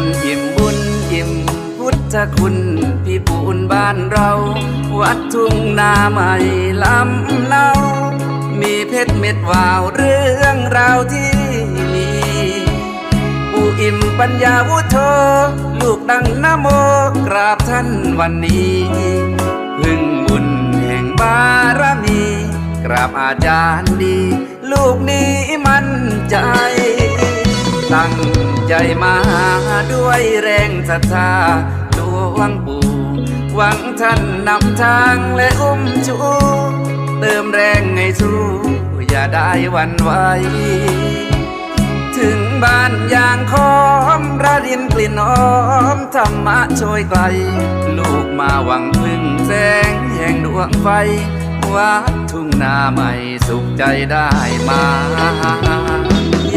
รอิ่มบุญอิ่มพุทธคุณพี่ปูนบ้านเรา วัดทุ่งนาใหม่ลำเนา มีเพชรเม็ดวาวเรื่องราวที่มีปู่อิ่มปัญญาวุโธลูกดังนโมกราบท่านวันนี้พึ่งบุญแห่งบารมี กราบอาจารย์ดี ลูกนี้มั่น ใจมาด้วยแรงศรัทธาดวงปู่หวังท่านนำทางและอุ้มชู เติมแรงให้สู้ อย่าได้วันไหวถึงบ้านอย่างคอมระดินกลิ่นหอมธรรมะโชยไกล ลูกมาหวังพึ่งแสงแห่งดวงไฟ วัดทุ่งนาใหม่สุขใจได้มา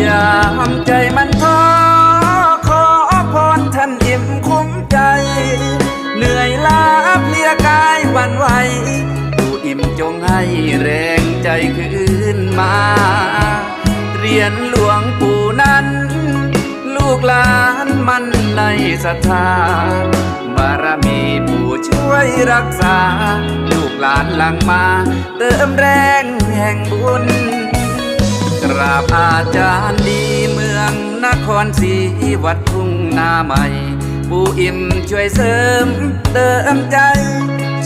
ยามใจมัน มใจ เหนื่อยล้าเพลียกายวันไหวปู่อิ่มจงให้แรงใจคืนมา เรียนหลวงปู่นั้น ลูกหลานมันในศรัทธาบารมีปู่ช่วยรักษา ลูกหลานหลังมา เติมแรงแห่งบุญ กราบอาจารย์ดีเมืองนครศรีวัดทุ่งนาใหม่ ปู่อิ่มช่วยเสริมเติมใจ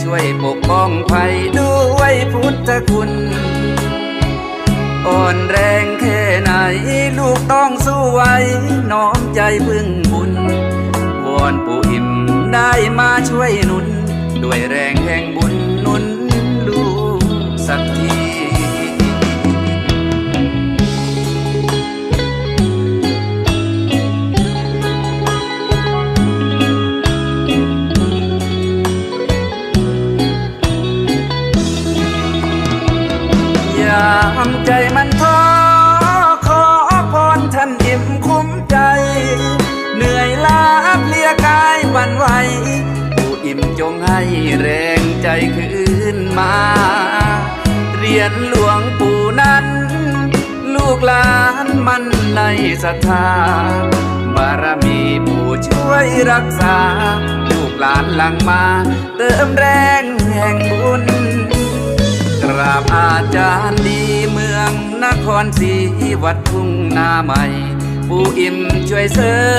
ช่วยปกป้องภัยด้วยพุทธคุณอ่อนแรงแค่ไหนลูกต้องสู้ไว้น้อมใจพึ่งบุญวอนปู่อิ่มได้มาช่วยหนุน ด้วยแรงแห่งบุญหนุนามใจมันท้อขอพรท่านอิ่มคุ้มใจ เหนื่อยล้าเพลียกายวันไหวปู่อิ่มจงให้แรงใจคืนมา เรียนหลวงปู่นั้น ลูกหลานมันในศรัทธาบารมีปู่ช่วยรักษา ลูกหลานหลังมา เติมแรงแห่งบุญ ราบอาจารย์ดีเมืองนครศรีวัดทุ่งนาใหม่ปู่อิ่มช่วยเสริม